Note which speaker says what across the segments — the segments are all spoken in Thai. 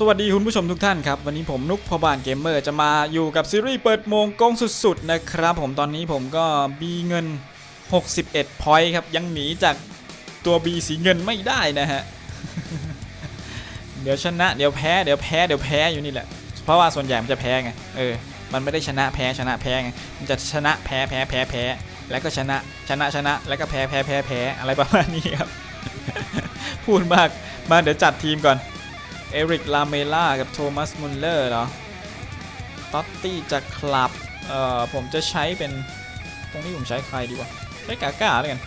Speaker 1: สวัสดีคุณผู้ชมทุกท่านครับ วันนี้ผมนุกพอบานเกมเมอร์จะมาอยู่กับซีรีส์เปิดโมงกงสุดๆนะครับ ผมตอนนี้ผมก็บีเงิน 61พอยต์ครับ ยังหนีจากตัวบีสีเงินไม่ได้นะฮะ เดี๋ยวชนะเดี๋ยวแพ้เดี๋ยวแพ้เดี๋ยวแพ้อยู่นี่แหละ เพราะว่าส่วนใหญ่มันจะแพ้ไงเออมันไม่ได้ชนะแพ้ชนะแพ้ไงมันจะชนะแพ้แพ้แพ้แพ้แล้วก็ชนะชนะชนะแล้วก็แพ้แพ้แพ้แพ้อะไรประมาณนี้ครับพูดมากมาเดี๋ยวจัดทีมก่อน เอริก ลาเมล่า กับโทมัส มุลเลอร์เหรอต็อตตี้จะคลับ เอ่อ ผมจะใช้เป็น ตรงนี้ผมใช้ใครดีวะ ใช้กาก้าแล้วกัน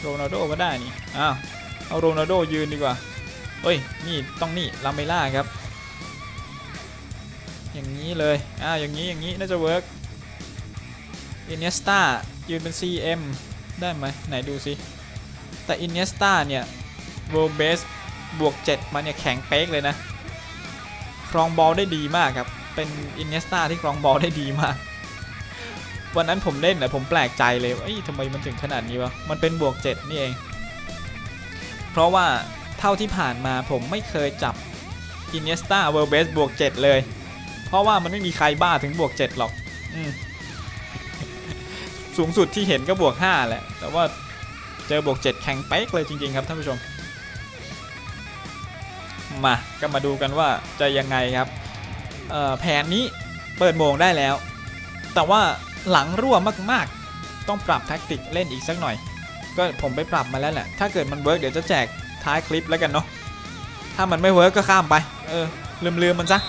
Speaker 1: โรนัลโดก็ได้นี่ อ้าว เอาโรนัลโดยืนดีกว่า เฮ้ย นี่ต้องนี่ ลาเมล่าครับ อย่างนี้เลย อ้าว อย่างนี้ อย่างนี้ น่าจะเวิร์กอินเนสตายืนเป็น CM ได้ไหมไหนดูสิ แต่อินเนสตาเนี่ย World Best บวก 7มาเนี่ยแข็งเป๊กเลยนะ ครองบอลได้ดีมากครับ เป็นอินเนสตาที่ครองบอลได้ดีมาก วันนั้นผมเล่นนะผมแปลกใจเลยว่าเอ้ยทำไมมันถึงขนาดนี้วะ มันเป็นบวก 7 นี่เอง เพราะว่าเท่าที่ผ่านมาผมไม่เคยจับอินเนสตาเวอร์เบสบวก 7 เลย เพราะว่ามันไม่มีใครบ้าถึงบวก 7 หรอกอสูงสุดที่เห็นก็บวก 5 แหละ แต่ว่าเจอบวก 7 แข็งเป๊กเลยจริง ๆ ครับท่านผู้ชม มาก็มาดูกันว่าจะยังไงครับแผนนี้เปิดโมงได้แล้ว แต่ว่าหลังรั่วมากๆ ต้องปรับแท็กติกเล่นอีกสักหน่อย ก็ผมไปปรับมาแล้วแหละ ถ้าเกิดมันเวิร์กเดี๋ยวจะแจกท้ายคลิปแล้วกันเนาะถ้ามันไม่เวิร์กก็ข้ามไป เออ ลืมๆมันซะ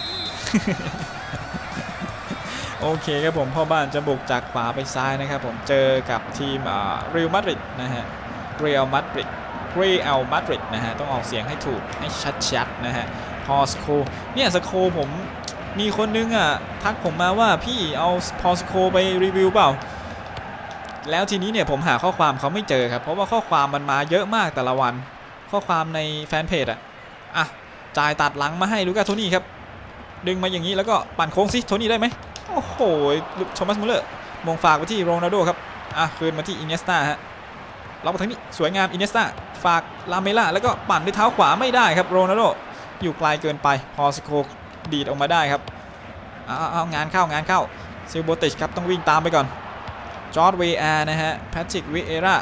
Speaker 1: โอเคครับผมพ่อบ้านจะบุกจากขวาไปซ้ายนะครับผมเจอกับทีมเรอัลมาดริดนะฮะเรอัลมาดริด รอัลมาดริดนะฮะ ต้องออกเสียงให้ถูกให้ชัดๆนะฮะพอสโคเนี่ยสโคผมมีคนนึงอะ ทักผมมาว่าพี่เอาพอสโคไปรีวิวเปล่า แล้วทีนี้เนี่ยผมหาข้อความเขาไม่เจอครับ เพราะว่าข้อความมันมาเยอะมากแต่ละวัน ข้อความในแฟนเพจอะ อะ จ่ายตัดหลังมาให้ลูกาโทนี่ครับ ดึงมาอย่างนี้แล้วก็ปั่นโค้งซิโทนี่ได้ไหมโอ้โหโทมัสมุลเลอร์มงฝากไปที่โรนัลโดครับ อะคืนมาที่อินเนสตาฮะ เรามาทางนี้สวยงามอินเนสตาฝากลาเมล่าแล้วก็ปั่นด้วยเท้าขวาไม่ได้ครับโรนัลโดอยู่ไกลเกินไปพอสโคดีดออกมาได้ครับเอาเอางานเข้างานเข้าซิลโบติชครับต้องวิ่งตามไปก่อนจอร์ดเวอาร์นะฮะแพทริกวิเอรา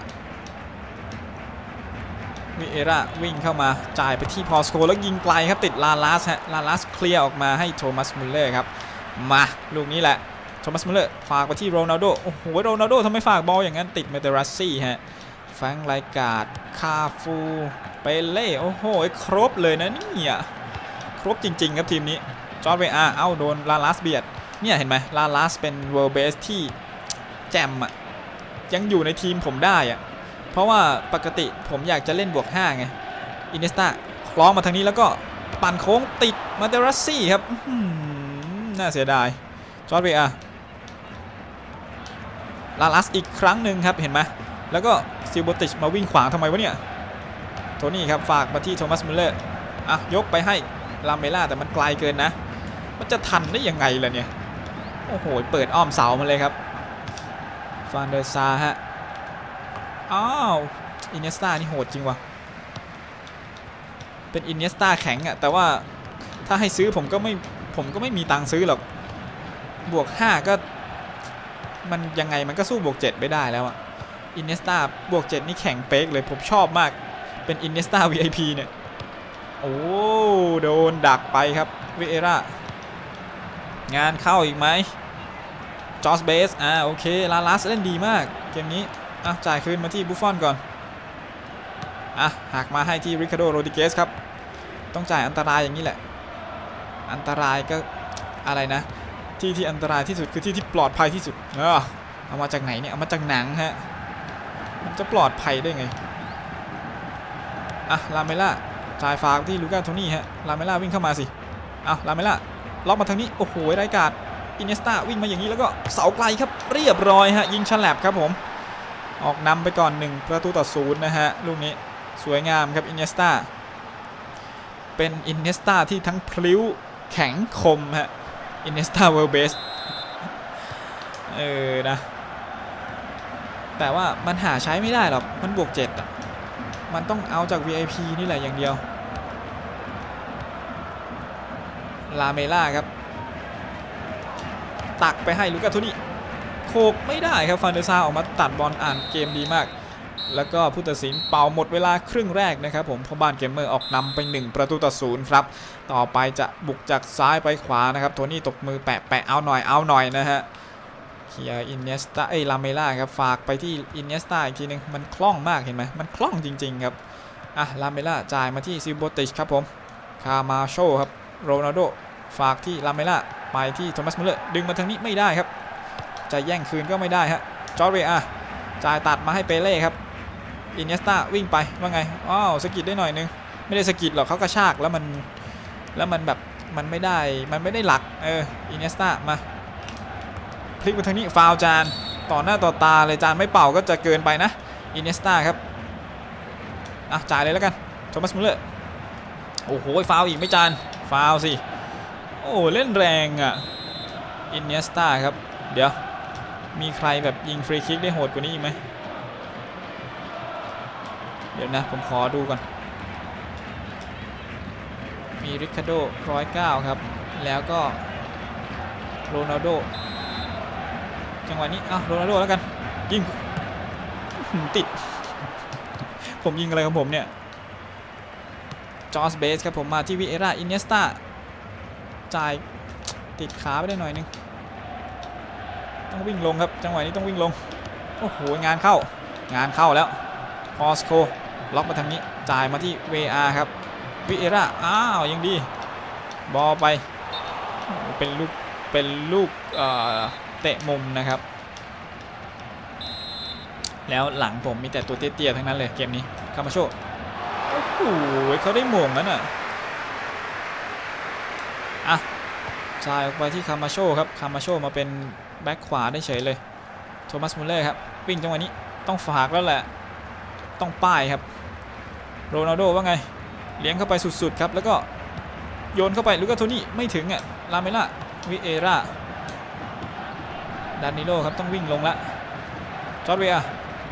Speaker 1: วิเอราวิ่งเข้ามาจ่ายไปที่พอสโคแล้วยิงไกลครับติดลาลัสฮะลาลัสเคลียร์ออกมาให้โทมัสมุลเลอร์ครับมาลูกนี้แหละโทมัสมุลเลอร์ฝากไปที่โรนัลโดโอ้โหโรนัลโดทำไมฝากบอลอย่างนั้นติดเมเตอรัสซี่ฮะ แฟงไลกาดคาฟูเปเล่โอ้โหครบเลยนะเนี่ยครบจริง ๆ ครับทีมนี้จอร์ดเวอาเอ้าโดนลาลัสเบียดเนี่ยเห็นไหมลาลัสเป็นเวิร์เบสที่แจมอะยังอยู่ในทีมผมได้อะเพราะว่าปกติผมอยากจะเล่นบวก 5 ไง อินเนสตาคล้องมาทางนี้แล้วก็ปั่นโค้งติดมาเตรัสซี่ครับน่าเสียดายจอร์ดเวอาลาลัสอีกครั้งหนึ่งครับเห็นไหม แล้วก็ซิลโบติชมาวิ่งขวางทำไมวะเนี่ย โทนี่ครับฝากมาที่โทมัสมุลเลอร์อะยกไปให้ลาเมล่าแต่มันไกลเกินนะ มันจะทันได้ยังไงล่ะเนี่ย โอ้โห เปิดอ้อมเสามาเลยครับ ฟานเดอร์ซาฮะ อ้าวอินเนสตานี่โหดจริงวะเป็นอินเนสตาแข็งอะแต่ว่าถ้าให้ซื้อผมก็ไม่ผมก็ไม่มีตังค์ซื้อหรอก บวก 5 ก็ มันยังไงมันก็สู้บวก 7 ไม่ได้แล้วอะ อินเนสตาบวก 7 นี่แข็งเป๊กเลยผมชอบมากเป็นอินเนสตา VIP เนี่ย โอ้ โดนดักไปครับวิเอร่างานเข้าอีกไหมจอสเบสอ่าโอเค ลาลัสเล่นดีมาก เกมนี้ อะ จ่ายคืนมาที่บุฟฟอนก่อน อะหักมาให้ที่ริคาโดโรดิเกสครับ ต้องจ่ายอันตรายอย่างนี้แหละ อันตรายก็อะไรนะ ที่ที่อันตรายที่สุดคือที่ที่ปลอดภัยที่สุดเออเอามาจากไหนเนี่ย เอามาจากหนังฮะ มันจะปลอดภัยได้ไง อะ ลาเมล่าจ่ายฝากที่ลูก้าโทนี่ฮะ ลาเมล่าวิ่งเข้ามาสิเอาลาเมล่าล็อกมาทางนี้ โอ้โหไรกาดอินเนสตาวิ่งมาอย่างนี้แล้วก็เสาไกลครับ เรียบร้อยฮะ ยิงฉลับครับผม ออกนำไปก่อน 1 ประตูต่อศูนย์นะฮะ ลูกนี้สวยงามครับอินเนสตาเป็นอินเนสตาที่ทั้งพลิ้วแข็งคมฮะอินเนสตาเวิลเบสเออนะ แต่ว่ามันหาใช้ไม่ได้หรอก มันบวก7อะ มันต้องเอาจาก VIP นี่แหละอย่างเดียว ลาเมล่าครับ ตักไปให้ลูกาโทนี่โขกไม่ได้ครับฟันเดอร์ซาออกมาตัดบอลอ่านเกมดีมาก แล้วก็ผู้ตัดสินเป่าหมดเวลาครึ่งแรกนะครับผมเพราะบ้านเกมเมอร์ออกนำไป 1 ประตูต่อศูนย์ครับ ต่อไปจะบุกจากซ้ายไปขวานะครับ โทนี่ตกมือแปะแปะเอาหน่อยเอาหน่อยนะฮะ เคลียร์อินเนสตาเอ้ยลาเมล่าครับฝากไปที่อินเนสตาอีกทีนึงมันคล่องมากเห็นไหมมันคล่องจริง ๆ ครับอะลาเมล่าจ่ายมาที่ซิโบติชครับผมคามาโชครับโรนัลโดฝากที่ลาเมล่าไปที่โทมัสมุลเลอร์ดึงมาทางนี้ไม่ได้ครับ จะแย่งคืนก็ไม่ได้ฮะจอร์เรียจ่ายตัดมาให้เปเล่ครับอินเนสตาวิ่งไปว่าไงอ้าวสกิดได้หน่อยนึงไม่ได้สกิดหรอกเขากระชากแล้วมันแล้วมันแบบมันไม่ได้มันไม่ได้หลักเอออินเนสตามา ลิกมาทางนี้ฟาวจานต่อหน้าต่อตาเลยจานไม่เป่าก็จะเกินไปนะอินเนสตาครับอะจ่ายเลยแล้วกันโทมัสมุลเลอร์โอ้โหฟาวอีกไม่จานฟาวสิโอ้เล่นแรงอะอินเนสตาครับเดี๋ยวมีใครแบบยิงฟรีคิกได้โหดกว่านี้อีกไหมเดี๋ยวนะผมขอดูก่อน มีริคาโดร้อยเก้าครับ แล้วก็โรนัลโด จังหวะนี้อะโรนัลโดแล้วกัน ยิงติด ผมยิงอะไรของผมเนี่ย จอสเบสครับผมมาที่วิเอราอินเนสตาจ่ายติดขาไปได้หน่อยนึง ต้องวิ่งลงครับ จังหวะนี้ต้องวิ่งลง โอ้โห งานเข้า งานเข้าแล้วพอสโคล็อกมาทางนี้ จ่ายมาที่ VR ครับวิเอราอ้าว ยังดี บอลไป เป็นลูก เป็นลูกเตะมุมนะครับ แล้วหลังผมมีแต่ตัวเตี้ยๆทั้งนั้นเลยเกมนี้คามาโชโอ้โหเขาได้หม่งนั้นอะอะจ่ายออกไปที่คามาโชครับคามาโชมาเป็นแบ็คขวาได้เฉยเลยโทมัสมุลเลอร์ครับวิ่งจังหวะนี้ต้องฝากแล้วแหละ ต้องป้ายครับโรนัลโดว่าไง เลี้ยงเข้าไปสุดๆครับ แล้วก็โยนเข้าไปลูกาโทนี่ไม่ถึงอะลาเมล่า วิเอราดานิโลครับต้องวิ่งลงละจอร์เวีย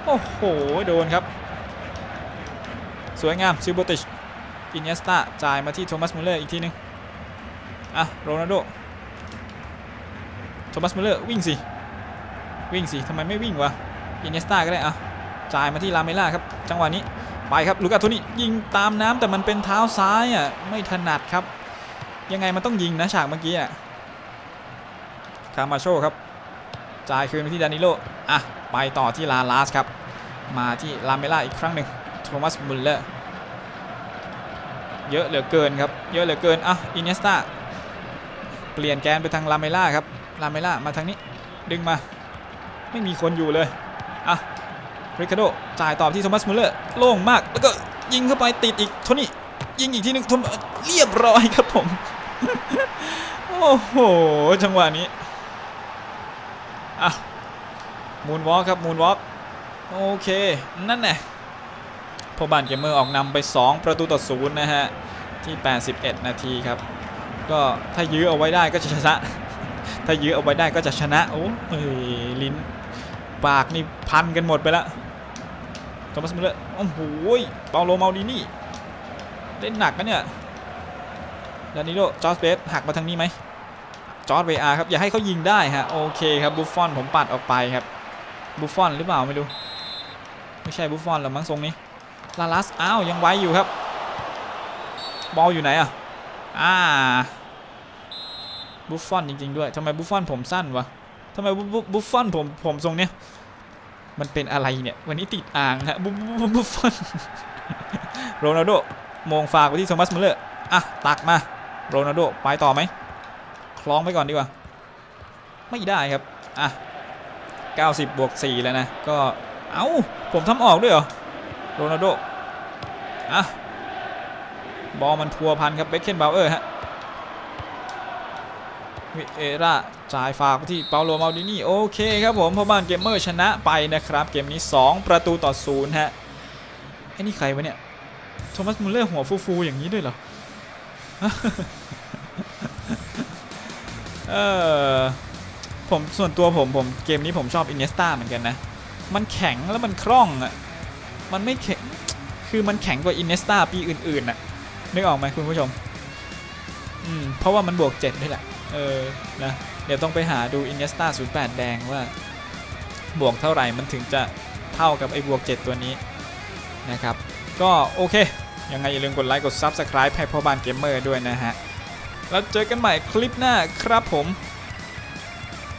Speaker 1: โอ้โห โดนครับ สวยงามซิโบติชอินเนสตาจ่ายมาที่โทมัสมุลเลอร์อีกทีนึงอะโรนัลโดโทมัสมุลเลอร์วิ่งสิ วิ่งสิทำไมไม่วิ่งวะอินเนสตาก็ได้อะจ่ายมาที่ลาเมล่าครับจังหวะนี้ไปครับลูกาโทนี่ยิงตามน้ำแต่มันเป็นเท้าซ้ายอะไม่ถนัดครับ ยังไงมันต้องยิงนะฉากเมื่อกี้อะ คามาโชครับจ่ายคืนไปที่ดานิโลอะไปต่อที่ลาลาสครับ มาที่ลาเมล่าอีกครั้งหนึ่งโทมัสมุลเลอร์เยอะเหลือเกินครับ เยอะเหลือเกินอะอินเนสตาเปลี่ยนแกนไปทางลาเมล่าครับลาเมล่ามาทางนี้ดึงมา ไม่มีคนอยู่เลยอะริคาโดจ่ายต่อที่โทมัสมุลเลอร์โล่งมาก แล้วก็ยิงเข้าไปติดอีกโทนี่ยิงอีกทีหนึงทมเรียบร้อยครับผม โอ้โห จังหวะนี้ มูนวอล์กครับมูนวอล์กโอเค นั่นแหละพบานเกมเมอร์ออกนำไป 2 ประตูต่อศูนย์นะฮะ ที่ 81 นาทีครับ ก็ถ้ายื้อเอาไว้ได้ก็จะชนะ ถ้ายื้อเอาไว้ได้ก็จะชนะ โอ้ยลิ้น ปากนี่พันกันหมดไปแล้วโทมัสมิเลอร์โอ้โหเปาโลมาดินี่ เล่นหนักนะเนี่ยดานิโลจอร์จเบสหักมาทางนี้ไหมจอร์ดเวอาร์ครับ อย่าให้เขายิงได้ฮะ โอเคครับ บุฟฟอนผมปัดออกไปครับ บุฟฟอนหรือเปล่าไม่รู้ไม่ใช่บุฟฟอนหรอมั้งทรงนี้ลาลัสอ้าวยังไว้อยู่ครับ บอลอยู่ไหนอะอ่าบุฟฟอนจริงๆด้วยทำไมบุฟฟอนผมสั้นวะทำไมบุบุบุฟฟอนผมผมทรงเนี้ยมันเป็นอะไรเนี่ย วันนี้ติดอ่างฮะบุบุบุบุฟฟอนโรนัลโดมงฝากไปที่โทมัสมุลเลอร์อะตักมาโรนัลโดไปต่อไหมคล้องไปก่อนดีกว่า ไม่ได้ครับ อะ 90 บวก 4 แล้วนะ ก็เอ้า ผมทำออกด้วยเหรอ โรนัลโด อะ บอลมันทัวพันครับเบคเคนบาวเออร์ฮะวิเอราจ่ายฝากที่เปาโลมาลดินี่ โอเคครับผมพ่อบ้านเกมเมอร์ชนะไปนะครับ เกมนี้ 2 ประตูต่อศูนย์ฮะไอ้นี่ใครวะเนี่ย โทมัสมุลเลอร์หัวฟูๆอย่างนี้ด้วยเหรอเออ ผมส่วนตัวผมผมเกมนี้ผมชอบอินเนสตาเหมือนกันนะ มันแข็งแล้วมันคล่องอะมันไม่แข็งคือมันแข็งกว่าอินเนสตาปีอื่นๆน่ะนึกออกไหมคุณผู้ชมอืมเพราะว่ามันบวก7นี่แหละเออนะเดี๋ยวต้องไปหาดูอินเนสตา08 แดงว่า บวกเท่าไหร่มันถึงจะเท่ากับไอ้บวก 7 ตัวนี้นะครับ ก็โอเค ยังไงอย่าลืมกดไลค์กด Subscribe ให้พ่อบานเกมเมอร์ด้วยนะฮะ แล้วเจอกันใหม่คลิปหน้าครับผม